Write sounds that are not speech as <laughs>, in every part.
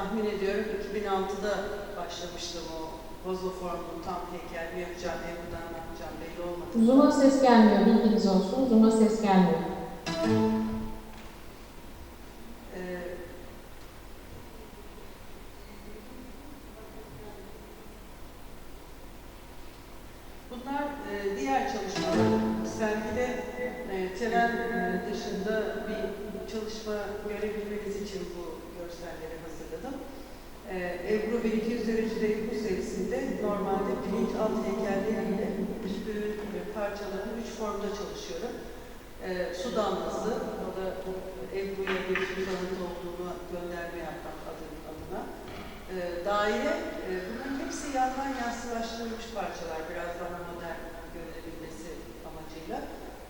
tahmin ediyorum 2006'da başlamıştım o vazo formlu tam heykel mi yapacağım, ne yapacağım belli olmadı. Zoom'a ses gelmiyor, bilginiz olsun. Zoom'a ses gelmiyor. Daire, e, bunların hepsi yandan yassılaştırılmış parçalar, biraz daha modern görülebilmesi amacıyla.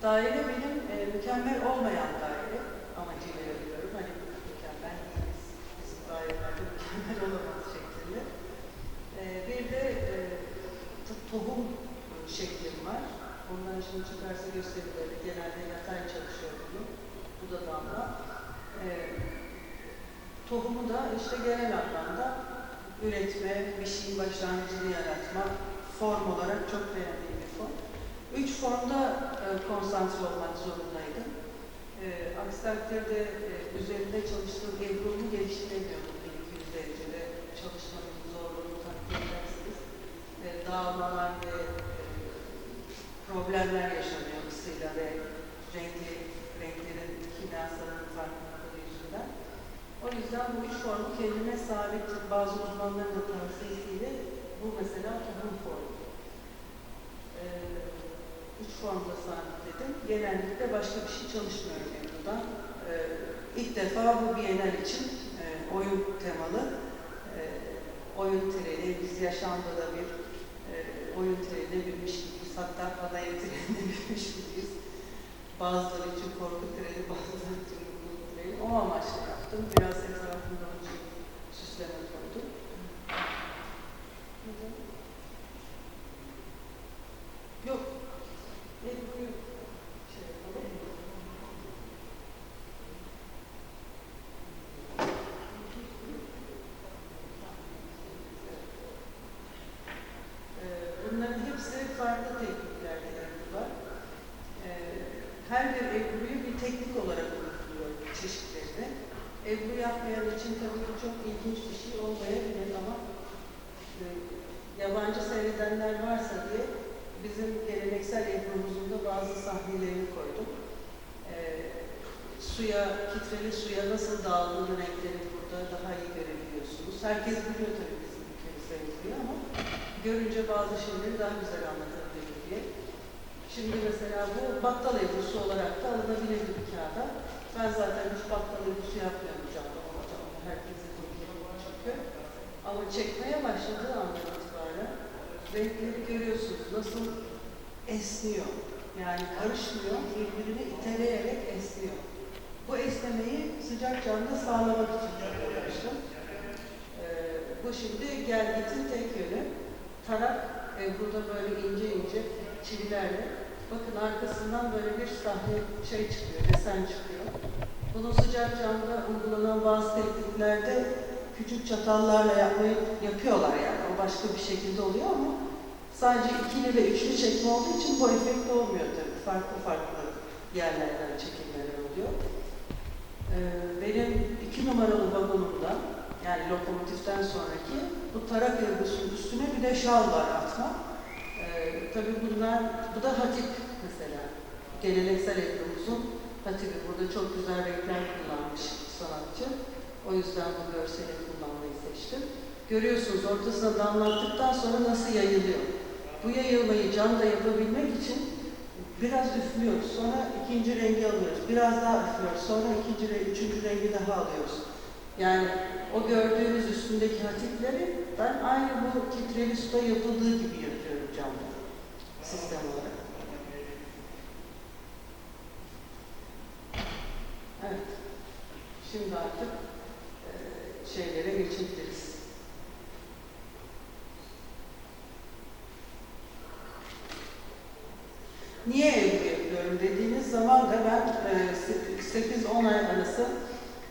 Daire benim e, mükemmel olmayan daire amacıyla yapıyorum. Hani mükemmel değiliz, bizim dairelerde mükemmel olamaz şeklinde. E, bir de e, to- tohum şeklim var. Ondan şimdi çıkarsa gösterileri genelde yatay çalışıyor bunu. Bu da damla. E, tohumu da işte genel anlamda üretme, bir şeyin başlangıcını yaratma, form olarak çok beğendiğim bir form. Üç formda e, konsantre olmak zorundaydım. E, aksi takdirde e, üzerinde çalıştığım Ebru'mu geliştiremiyordum 1200 derecede çalışmanın zorluğunu takdir edersiniz. E, dağılmalar ve e, problemler yaşanıyor ısıyla ve renkli, renklerin kimyasalının farklılıkları yüzünden. O yüzden bu üç formu kendime sabit bazı uzmanların da tavsiyesiyle bu mesela tohum formu. Ee, üç formda sabitledim. Genellikle başka bir şey çalışmıyorum burada. Ee, ilk defa bu Bienal için e, oyun temalı e, oyun treni, biz yaşamda da bir e, oyun trenine binmiş gibiyiz. Hatta panayır trenine <laughs> binmiş gibiyiz. Bazıları için korku treni, bazıları için mutluluk treni. O amaçla yaptım. Biraz etrafında onun için süsleme koydum. Yok. Ne bu? Şey yapalım. Ee, Bunların hepsi farklı tekniklerde yapılıyor. Ee, Her bir ebruyu bir teknik olarak uyguluyor çeşitlerini. Ebru yapmayan için tabii ki çok ilginç bir şey olmayabilir ama e, yabancı seyredenler varsa diye bizim geleneksel Ebru'muzun da bazı sahnelerini koydum. Ee, suya, kitreli suya nasıl dağıldığını renkleri burada daha iyi görebiliyorsunuz. Herkes biliyor tabii bizim ülkemizde Ebru'yu ama görünce bazı şeyleri daha güzel anlatabilir diye. Şimdi mesela bu battal ebrusu olarak da alınabilir bir kağıda. Ben zaten hiç battal ebrusu yapmıyorum canlı. Onu herkese bildiğim çünkü. Ama çekmeye başladığı andan itibaren renkleri görüyorsunuz. Nasıl esniyor. Yani karışmıyor, birbirini iteleyerek esniyor. Bu esnemeyi sıcak camda sağlamak için uğraştım. Ee, bu şimdi gelgitin tek yönü. Tarak e, burada böyle ince ince çivilerle. Bakın arkasından böyle bir sahne şey çıkıyor, desen çıkıyor. Bunu sıcak camda uygulanan bazı tekniklerde küçük çatallarla yapmayı yapıyorlar yani. O başka bir şekilde oluyor ama sadece ikili ve üçlü çekme olduğu için bu efekt olmuyor tabii. Farklı farklı yerlerden çekimler oluyor. Ee, benim iki numaralı vagonumda yani lokomotiften sonraki bu tarak örgüsünün üstüne bir de şal var atma. Ee, tabii bunlar, bu da hatip mesela. Geleneksel Ebru'muzun hatibi. Burada çok güzel renkler kullanmış sanatçı. O yüzden bu görseli kullanmayı seçtim. Görüyorsunuz ortasına damlattıktan sonra nasıl yayılıyor. Bu yayılmayı camda yapabilmek için biraz üflüyoruz. Sonra ikinci rengi alıyoruz. Biraz daha üflüyoruz. Sonra ikinci, üçüncü rengi daha alıyoruz. Yani o gördüğünüz üstündeki hatifleri ben aynı bu titreli suda yapıldığı gibi yapıyorum camda. Sistem olarak. Evet. Şimdi artık e, şeylere geçebiliriz. Niye evli yapıyorum dediğiniz zaman da ben e, 8-10 ay arası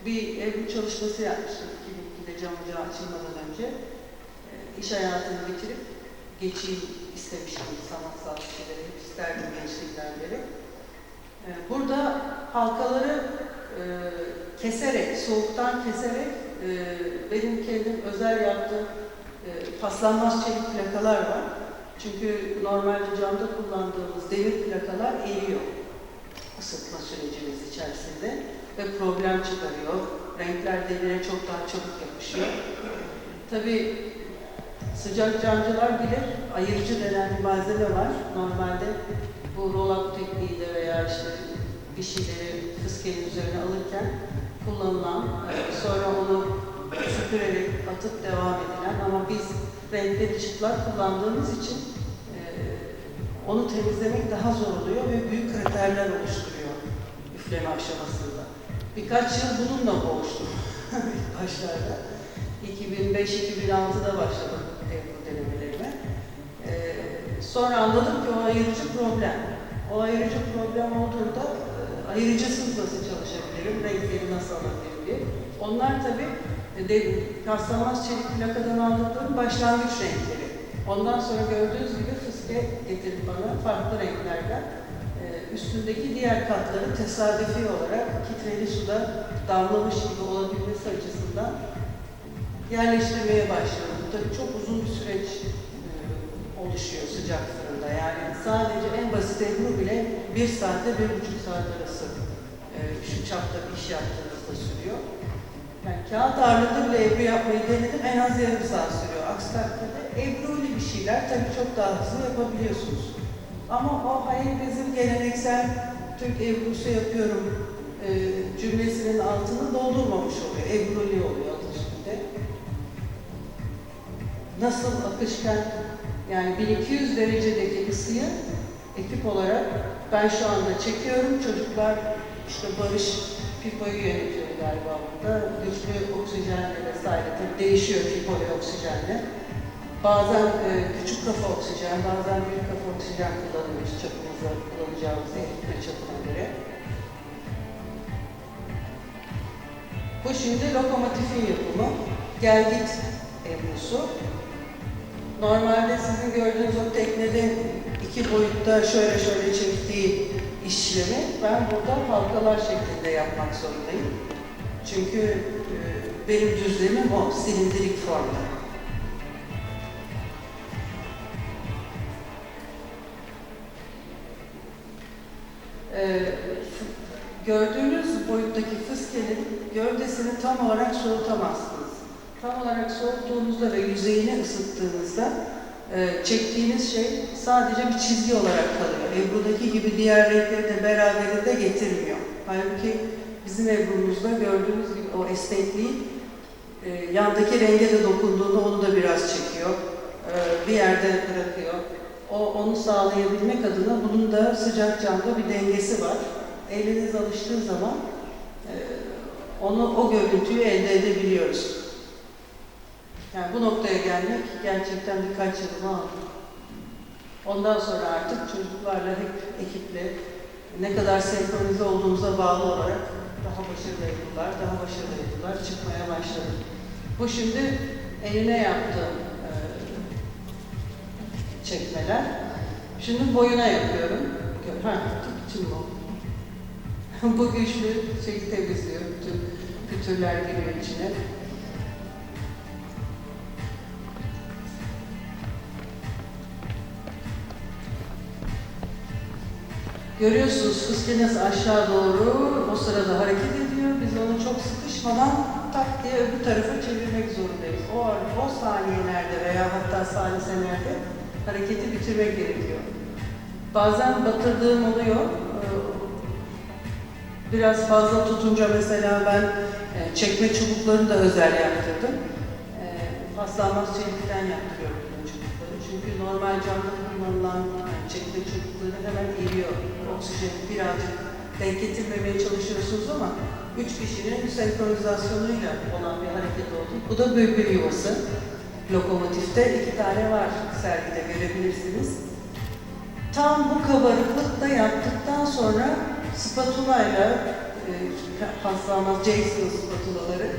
bir evli çalışması yapmıştım 2002'de cam ocağı açılmadan önce. E, iş hayatını bitirip geçeyim istemiştim sanatsal şeyleri, hep isterdim gençliğimden beri. E, burada halkaları e, keserek, soğuktan keserek e, benim kendim özel yaptığım e, paslanmaz çelik plakalar var. Çünkü normalde camda kullandığımız demir plakalar eriyor ısıtma sürecimiz içerisinde ve problem çıkarıyor. Renkler demire çok daha çabuk yapışıyor. Tabii sıcak camcılar bilir, ayırıcı denen bir malzeme var. Normalde bu roll-up tekniğiyle veya işte bir şeyleri fıskenin üzerine alırken kullanılan, sonra onu süpürerek atıp devam edilen ama biz renkli ışıklar kullandığımız için e, onu temizlemek daha zor oluyor ve büyük kraterler oluşturuyor üfleme aşamasında. Birkaç yıl bununla boğuştum <laughs> başlarda. 2005-2006'da başladım Ebru denemelerime. Ee, sonra anladım ki o ayırıcı problem. O ayırıcı problem olduğunda e, ayırıcısız nasıl çalışabilirim, renkleri nasıl alabilirim diye. Onlar tabii e, de, kastamaz çelik plakadan aldıklarım başlangıç renkleri. Ondan sonra gördüğünüz gibi fıske getirdi bana farklı renklerden. Ee, üstündeki diğer katları tesadüfi olarak kitreli suda damlamış gibi olabilmesi açısından yerleştirmeye başladım. Bu tabii çok uzun bir süreç e, oluşuyor sıcak fırında. Yani sadece en basit ebru bile bir saatte bir buçuk saat arası e, şu çapta bir iş yaptığınızda sürüyor. Yani kağıt ağırlıklı bile ebru yapmayı denedim. En az yarım saat sürüyor. Aksi takdirde ebruli bir şeyler tabii çok daha hızlı yapabiliyorsunuz. Ama o hayır bizim geleneksel Türk ebrusu yapıyorum e, cümlesinin altını doldurmamış oluyor. Ebruli oluyor adı. Nasıl akışkan yani 1200 derecedeki ısıyı ekip olarak ben şu anda çekiyorum. Çocuklar işte Barış pipoyu yönetiyor galiba burada. Güçlü oksijenle vesaire tabii değişiyor ve oksijenle. Bazen e, küçük kafa oksijen, bazen büyük kafa oksijen kullanıyoruz çapımıza kullanacağımız eritme çapına göre. Bu şimdi lokomotifin yapımı. Gel git ebrusu. Normalde sizin gördüğünüz o teknede iki boyutta şöyle şöyle çektiği işlemi ben burada halkalar şeklinde yapmak zorundayım. Çünkü e, benim düzlemim o, silindirik formda. Ee, gördüğünüz boyuttaki fıskenin gövdesini tam olarak soğutamazsınız. Tam olarak soğuttuğunuzda ve yüzeyini ısıttığınızda e, çektiğiniz şey sadece bir çizgi olarak kalıyor. Ebru'daki gibi diğer renkleri de beraberinde getirmiyor. Halbuki bizim Ebru'muzda gördüğünüz gibi o esnekliği e, yandaki renge de dokunduğunda onu da biraz çekiyor. E, bir yerde bırakıyor. O, onu sağlayabilmek adına bunun da sıcak camda bir dengesi var. Eliniz alıştığı zaman e, onu o görüntüyü elde edebiliyoruz. Yani bu noktaya gelmek gerçekten birkaç yılımı aldı. Ondan sonra artık çocuklarla hep ekiple ne kadar senkronize olduğumuza bağlı olarak daha başarılı yapılar, daha başarılı yapılar çıkmaya başladı. Bu şimdi eline yaptığım çekmeler. Şimdi boyuna yapıyorum. Ha, tüm bu. <laughs> bu güçlü şeyi temizliyor. Bütün pütürler giriyor içine. Görüyorsunuz fıske nasıl aşağı doğru o sırada hareket ediyor. Biz onu çok sıkışmadan tak diye öbür tarafa çevirmek zorundayız. O, o saniyelerde veya hatta saliselerde hareketi bitirmek gerekiyor. Bazen batırdığım oluyor. Ee, Biraz fazla tutunca mesela ben e, çekme çubuklarını da özel yaptırdım. E, Paslanmaz çelikten yaptırıyorum bu çubukları. Çünkü normal camda kullanılan yani çekme çubukları hemen eriyor. Oksijeni birazcık denk getirmemeye çalışıyorsunuz ama üç kişinin senkronizasyonuyla olan bir hareket oldu. Bu da bülbül yuvası. Lokomotifte iki tane var sergide görebilirsiniz. Tam bu kabarıklıkta yaptıktan sonra spatulayla e, e, paslanmaz Jason spatulaları.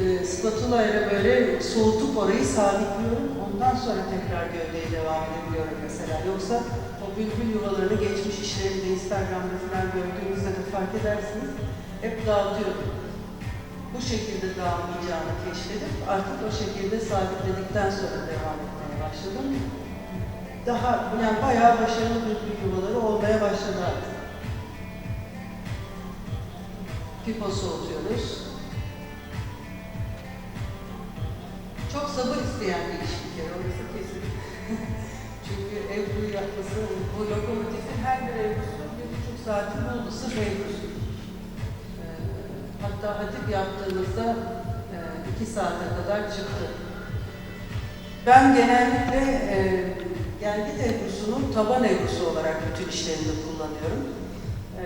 E, spatula ile böyle soğutup orayı sabitliyorum. Ondan sonra tekrar gövdeye devam edebiliyorum mesela. Yoksa o bülbül yuvalarını geçmiş işlerimde Instagram'da falan gördüğünüzde de fark edersiniz. Hep dağıtıyorum. Bu şekilde dağılmayacağını keşfedip artık o şekilde sabitledikten sonra devam etmeye başladım. Daha yani bayağı başarılı bülbül yuvaları olmaya başladı artık. Pipo soğutuyoruz. Çok sabır isteyen bir iş bir kere, orası kesin. <laughs> Çünkü Ebru'yu yapması, bu lokomotifin her bir Ebru'su bir buçuk saati buldu, sırf Ebru'su. Ee, hatta hatip yaptığımızda e, iki saate kadar çıktı. Ben genellikle e, gelgit Ebru'sunu taban Ebru'su olarak bütün işlerimde kullanıyorum. E,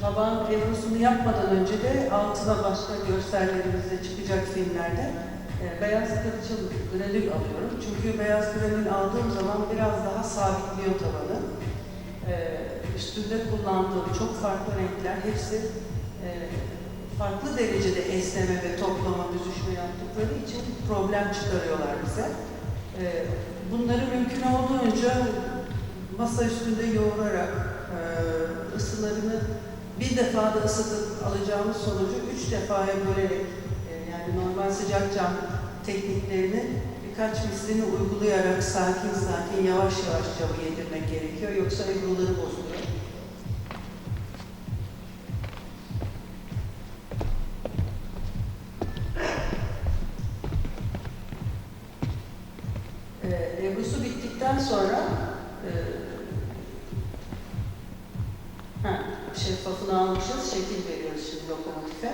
taban Ebru'sunu yapmadan önce de altına başka görsellerimizde çıkacak filmlerde e, beyaz kırçıl granül alıyorum. Çünkü beyaz granül aldığım zaman biraz daha sabitliyor tabanı. E, üstünde kullandığım çok farklı renkler hepsi e, farklı derecede esneme ve toplama, büzüşme yaptıkları için problem çıkarıyorlar bize. E, bunları mümkün olduğunca masa üstünde yoğurarak e, ısılarını bir defada ısıtıp alacağımız sonucu üç defaya bölerek e, yani normal sıcak cam tekniklerini birkaç mislini uygulayarak sakin sakin yavaş yavaş camı yedirmek gerekiyor. Yoksa ebruları bozuluyor. Şeffafını almışız, şekil veriyoruz şimdi lokomotife.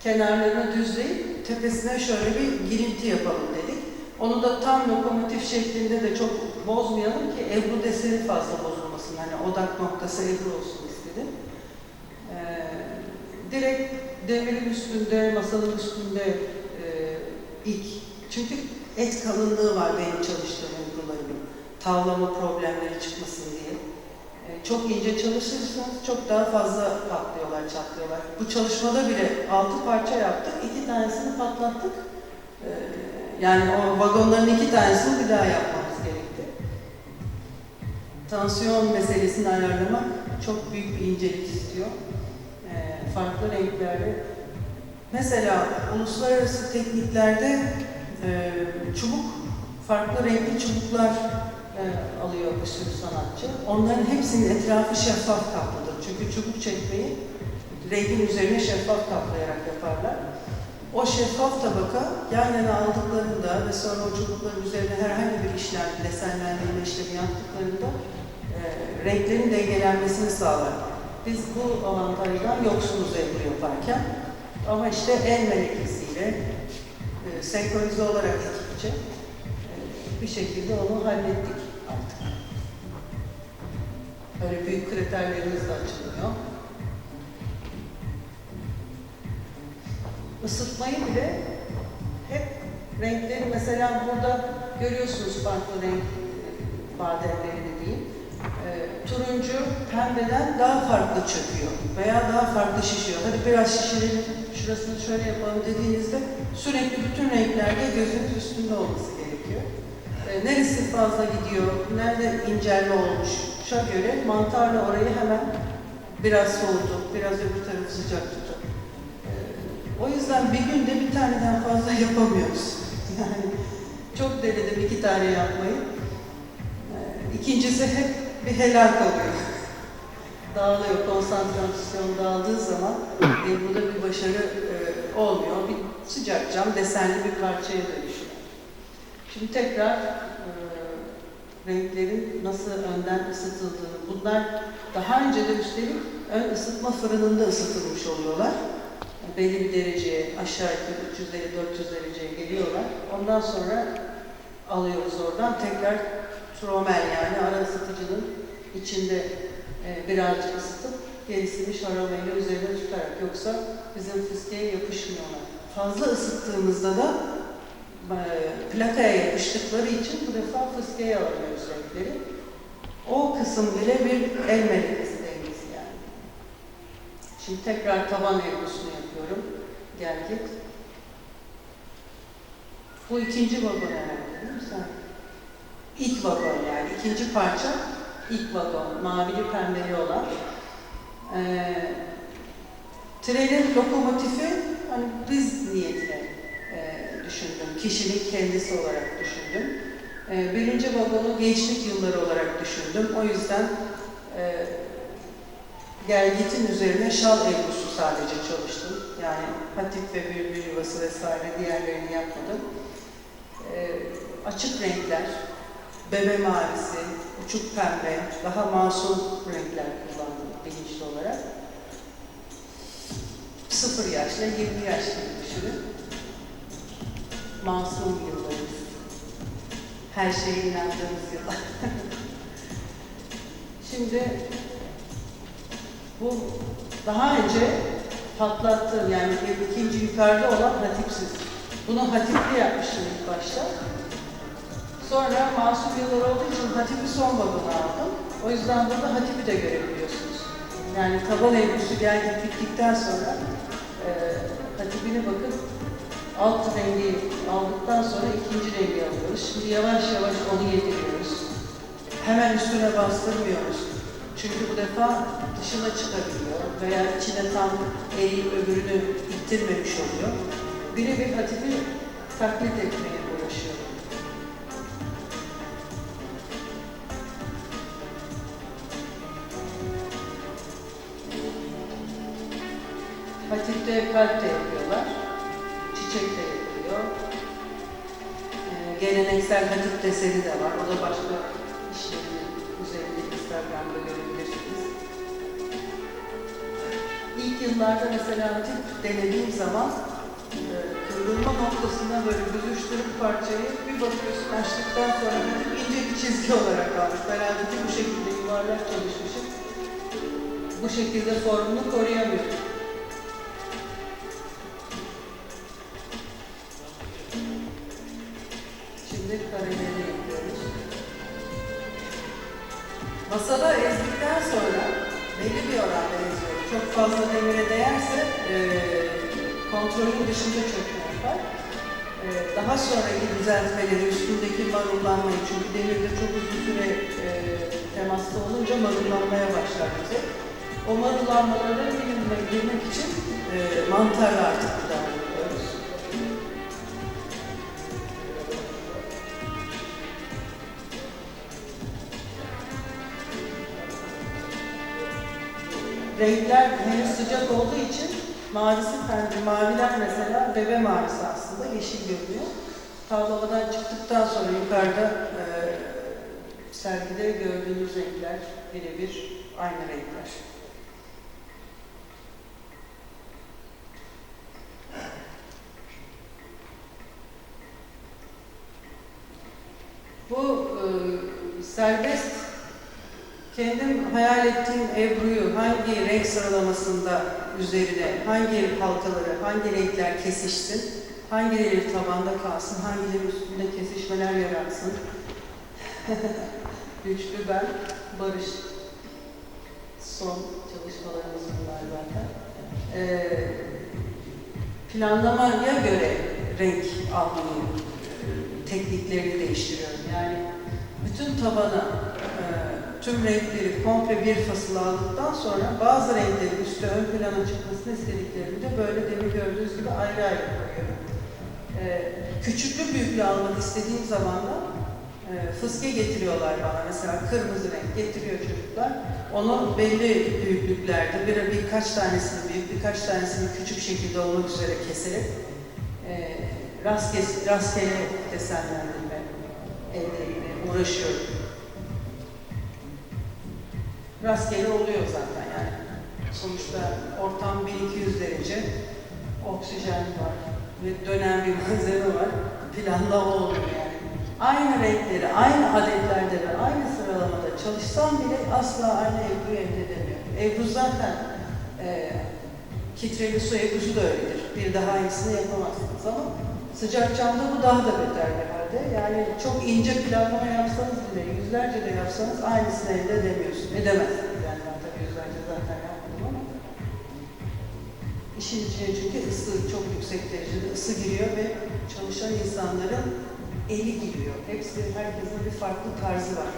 Kenarlarını düzleyip tepesine şöyle bir girinti yapalım dedik. Onu da tam lokomotif şeklinde de çok bozmayalım ki Ebru deseni fazla bozulmasın. Hani odak noktası Ebru olsun istedim. Ee, direkt demirin üstünde, masanın üstünde e, ilk. Çünkü et kalınlığı var benim çalıştığım Ebru'larımın. Tavlama problemleri çıkmasın diye. Çok ince çalışırsanız çok daha fazla patlıyorlar, çatlıyorlar. Bu çalışmada bile altı parça yaptık, iki tanesini patlattık. Ee, yani o vagonların iki tanesini bir daha yapmamız gerekti. Tansiyon meselesini ayarlamak çok büyük bir incelik istiyor. Ee, farklı renklerde. Mesela uluslararası tekniklerde e, çubuk, farklı renkli çubuklar e, alıyor bir sürü sanatçı. Onların hepsinin etrafı şeffaf kaplıdır. Çünkü çubuk çekmeyi rengin üzerine şeffaf kaplayarak yaparlar. O şeffaf tabaka yan yana aldıklarında ve sonra o çubukların üzerine herhangi bir işlem, desenlendirme işlemi yaptıklarında e, renklerin dengelenmesini sağlar. Biz bu avantajdan yoksunuz Ebru yaparken. Ama işte el melekesiyle e, senkronize olarak ekipçe bir şekilde onu hallettik artık. Öyle büyük kriterlerimiz de açılmıyor. Isıtmayı bile hep renkleri mesela burada görüyorsunuz farklı renk bademlerini diyeyim. E, turuncu pembeden daha farklı çöküyor veya daha farklı şişiyor. Hadi biraz şişirelim, şurasını şöyle yapalım dediğinizde sürekli bütün renklerde gözünüz üstünde olması neresi fazla gidiyor, nerede incelme olmuş, şuna göre mantarla orayı hemen biraz soğutup, biraz öbür tarafı sıcak tutup. E, o yüzden bir günde bir taneden fazla <laughs> yapamıyoruz. Yani çok denedim iki tane yapmayı. E, İkincisi hep bir helal oluyor. <laughs> Dağılıyor, konsantrasyon dağıldığı zaman e, burada bir başarı e, olmuyor. Bir sıcak cam desenli bir parçaya dönüşüyor. Şimdi tekrar e, renklerin nasıl önden ısıtıldığını, bunlar daha önce de üstelik ön ısıtma fırınında ısıtılmış oluyorlar. Belli bir dereceye, aşağı yukarı 350-400 dereceye geliyorlar. Ondan sonra alıyoruz oradan tekrar tromel yani ara ısıtıcının içinde e, birazcık ısıtıp gerisini şarabayla üzerine tutarak yoksa bizim fıskeye yapışmıyorlar. Fazla ısıttığımızda da plakaya yapıştıkları için bu defa fıskeye alıyoruz renkleri. O kısım bile bir el melekesi dengesi yani. Şimdi tekrar taban evrusunu yapıyorum. Gel git. Bu ikinci vagon herhalde değil mi sen? İlk vagon yani. ikinci parça ilk vagon. Mavili pembeli olan. Ee, trenin lokomotifi hani biz niyetine e, düşündüm. Kişinin kendisi olarak düşündüm. Ee, birinci vagonu gençlik yılları olarak düşündüm. O yüzden e, Gelgit'in üzerine şal ebrusu sadece çalıştım. Yani hatif ve bülbül yuvası vesaire diğerlerini yapmadım. Ee, açık renkler, bebe mavisi, uçuk pembe, daha masum renkler kullandım bilinçli olarak. Sıfır yaşla 20 yaş gibi düşünün. Masum yıllarımız. Her şeye inandığımız yıllar. <laughs> Şimdi bu daha önce patlattığım yani ikinci yukarıda olan hatipsiz. Bunu hatipli yapmıştım ilk başta. Sonra masum yıllar olduğu için hatipi son babına aldım. O yüzden burada hatipi de görebiliyorsunuz. Yani taban elbisi geldi bittikten sonra e, hatipine bakın alt rengi aldıktan sonra ikinci rengi alıyoruz. Şimdi yavaş yavaş onu yediriyoruz. Hemen üstüne bastırmıyoruz. Çünkü bu defa dışına çıkabiliyor veya içine tam eğip öbürünü ittirmemiş oluyor. Birebir hatifi taklit etmeye uğraşıyorum. Hatifte kalp de yapıyorlar, çiçek yapılıyor. Ee, geleneksel hatif deseni de var, o da başka işlerinin üzerinde Instagram'da görebilirsiniz. İlk yıllarda mesela hatif denediğim zaman e, kıvrılma noktasında böyle büzüştürüp parçayı bir bakıyorsun açtıktan sonra ince bir çizgi olarak kalmış. Ben hatifi bu şekilde yuvarlak çalışmışım. Bu şekilde formunu koruyamıyorum. Masada ezdikten sonra belli bir oranda eziyoruz. Çok fazla demire değerse e, kontrolün dışında çökme yapar. E, daha sonraki düzeltmeleri, üstündeki marullanmayı, çünkü demirde çok uzun süre e, temasta olunca marullanmaya başlar bize. O marullanmaları minimuma girmek için e, mantarla artık müdahale renkler henüz sıcak olduğu için mavisi pembe, maviler mesela bebe mavisi aslında yeşil görünüyor. Tavlamadan çıktıktan sonra yukarıda e, sergide gördüğünüz renkler birebir aynı renkler. Bu e, serbest Kendim hayal ettiğim Ebru'yu hangi renk sıralamasında üzerine, hangi halkaları, hangi renkler kesişsin, hangileri tabanda kalsın, hangileri üstünde kesişmeler yaratsın. <laughs> Güçlü ben, Barış. Son çalışmalarımız bunlar zaten. Ee, planlamaya göre renk almayı, e, tekniklerini değiştiriyorum. Yani bütün tabana, tüm renkleri komple bir fasıl aldıktan sonra bazı renklerin üstte ön plana çıkmasını istediklerinde böyle demin gördüğünüz gibi ayrı ayrı koyuyorum. Ee, küçüklü büyüklü almak istediğim zaman da e, fıske getiriyorlar bana. Mesela kırmızı renk getiriyor çocuklar. Onu belli büyüklüklerde bir, birkaç tanesini büyük, birkaç tanesini küçük şekilde olmak üzere keserek e, rastgele, rastgele desenlendirme elde uğraşıyorum rastgele oluyor zaten yani. Sonuçta ortam 1200 derece, oksijen var ve dönen bir malzeme var. Planlama olmuyor yani. Aynı renkleri, aynı adetlerde ve aynı sıralamada çalışsam bile asla aynı Ebru'yu elde edemiyorum. Ebru zaten e, kitreli su Ebru'su da öyledir. Bir daha aynısını yapamazsınız ama sıcak camda bu daha da beter bir halde. Yani çok ince planlama yapsanız bile, yüzlerce de yapsanız aynısını elde edemiyorsunuz. Edemezsiniz yani ben tabii yüzlerce zaten yapmadım ama. İşin içine çünkü ısı çok yüksek derecede ısı giriyor ve çalışan insanların eli giriyor. Hepsi, herkesin bir farklı tarzı var.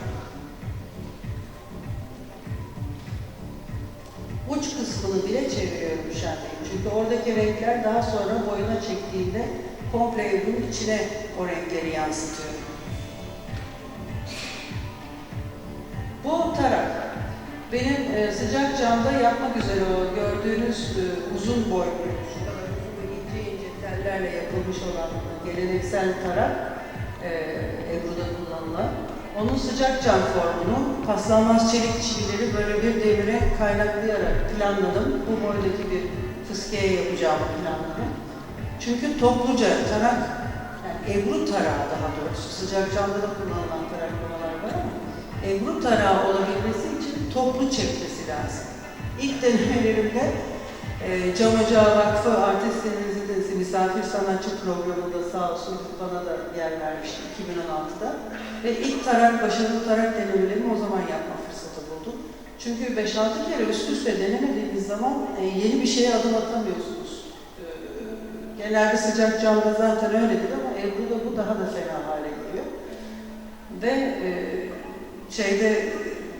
Uç kısmını bile çeviriyorum müşahedeyi. Çünkü oradaki renkler daha sonra boyuna çektiğinde komple evin içine o renkleri yansıtıyor. Bu tarak. Benim e, sıcak camda yapmak üzere o gördüğünüz e, uzun boylu, şu kadar uzun ince ince tellerle yapılmış olan geleneksel tarak, e, Ebru'da kullanılan. Onun sıcak cam formunu paslanmaz çelik çivileri böyle bir demire kaynaklayarak planladım. Bu boydaki bir fıskiye yapacağımı planladım. Çünkü topluca tarak, yani Ebru tarağı daha doğrusu, sıcak camda da kullanılan taraklamalar var ama Ebru tarağı olabilmesi için toplu çekmesi lazım. İlk denemelerimde e, Cam Ocağı Vakfı Artist Rezidesi Misafir Sanatçı programında sağ olsun bana da yer vermişti 2016'da. Ve ilk tarak, başarılı tarak denemelerimi o zaman yapma fırsatı buldum. Çünkü 5-6 kere üst üste denemediğiniz zaman e, yeni bir şeye adım atamıyorsunuz. Genelde sıcak camda zaten öyledir ama Ebru'da bu daha da fena hale geliyor. Ve e, şeyde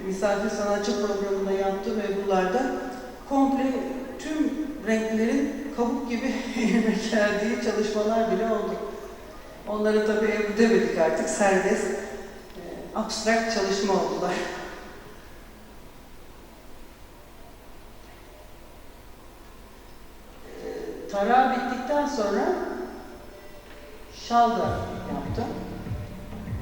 misafir sanatçı programında yaptığım Ebru'larda komple tüm renklerin kabuk gibi <laughs> geldiği çalışmalar bile oldu. Onları tabii Ebru demedik artık, serbest, e, abstrakt çalışma oldular. E, Tarağı bittikten sonra şal da yaptım.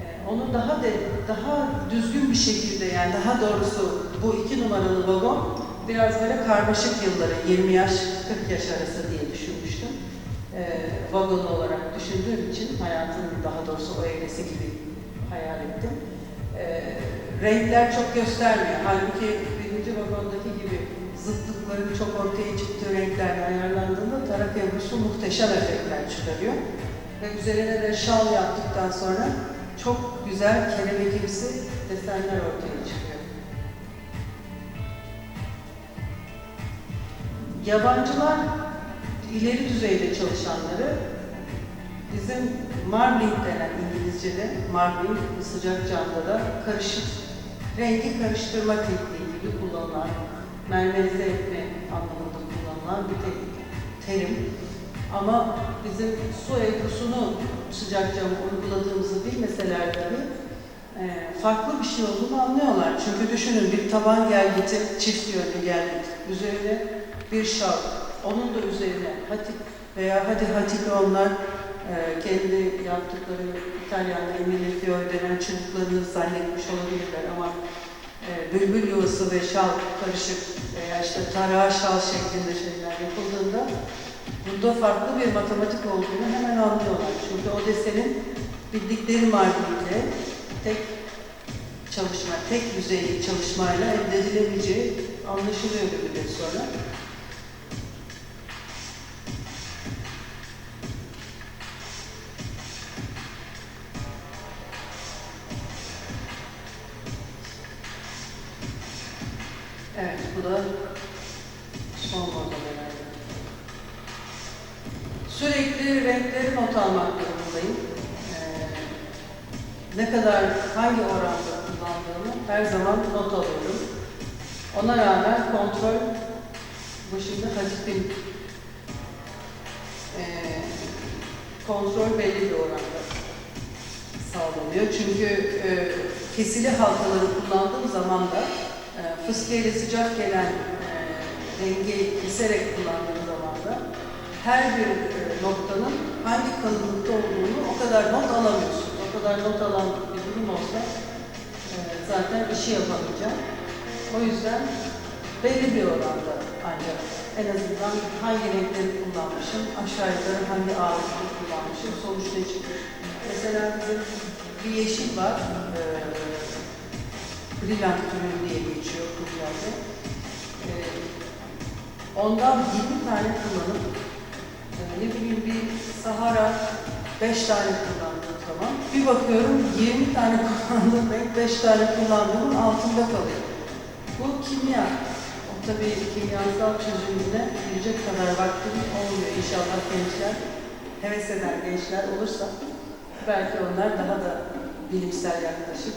E, Onu daha de, daha düzgün bir şekilde yani daha doğrusu bu iki numaralı vagon biraz böyle karmaşık yılları 20 yaş 40 yaş arası diye düşünmüştüm. E, vagon olarak düşündüğüm için hayatın daha doğrusu o evresi gibi hayal ettim. E, renkler çok göstermiyor. Halbuki birinci vagondaki gibi zıtlıkların çok ortaya çıktığı renklerle ayarlandığında tarak ebrusu muhteşem efektler çıkarıyor. Ve üzerine de şal yaptıktan sonra çok güzel kelebekimsi desenler ortaya çıkıyor. Yabancılar ileri düzeyde çalışanları bizim marbling denen İngilizce'de marbling sıcak camda da karışık rengi karıştırma tekniği gibi kullanılan mermerize etme anlamında kullanılan bir teknik terim. Ama bizim su evrusunu sıcak cam uyguladığımızı bilmeseler dahi e, farklı bir şey olduğunu anlıyorlar. Çünkü düşünün bir taban gelgiti, çift yönlü gelgit, üzerine bir şal, onun da üzerine hatik veya hadi hatik onlar e, kendi yaptıkları İtalyan'da Emile Fiore denen çubuklarını zannetmiş olabilirler ama e, bülbül yuvası ve şal karışık veya işte tarağı şal şeklinde şeyler yapıldığında Bunda farklı bir matematik olduğunu hemen anlıyorlar. Çünkü o desenin bildikleri marifetle tek çalışma, tek yüzeyli çalışmayla elde edilebileceği anlaşılıyor bir müddet sonra. Evet, bu da son model. Sürekli renkleri not almak durumundayım. Ee, ne kadar, hangi oranda kullandığımı her zaman not alıyorum. Ona rağmen kontrol bu şimdi Hacip'in ee, kontrol belli bir oranda sağlanıyor. Çünkü e, kesili halkaları kullandığım zaman da e, fıskiyeyle sıcak gelen e, rengi keserek kullandığım zaman da her bir noktanın hangi kalınlıkta olduğunu o kadar not alamıyorsun. O kadar not alan bir durum olsa e, zaten işi yapamayacağım. O yüzden belli bir oranda ancak en azından hangi renkleri kullanmışım, aşağı yukarı hangi ağırlıkları kullanmışım, sonuç ne çıkıyor. Mesela bizim bir yeşil var, e, brilliant türü diye geçiyor Kızılay'da. E, ondan 20 tane kullanıp ne bileyim bir Sahara 5 tane kullandığım zaman bir bakıyorum 20 tane <laughs> kullandığım renk 5 tane kullandığımın altında kalıyor. Bu kimya. O tabii kimyasal çözümüne girecek kadar vaktim olmuyor. İnşallah gençler, heves eden gençler olursa belki onlar daha da bilimsel yaklaşıp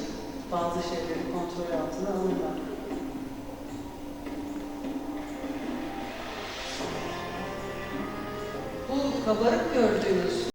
bazı şeyleri kontrol altına alırlar. Bu kabarık gördüğünüz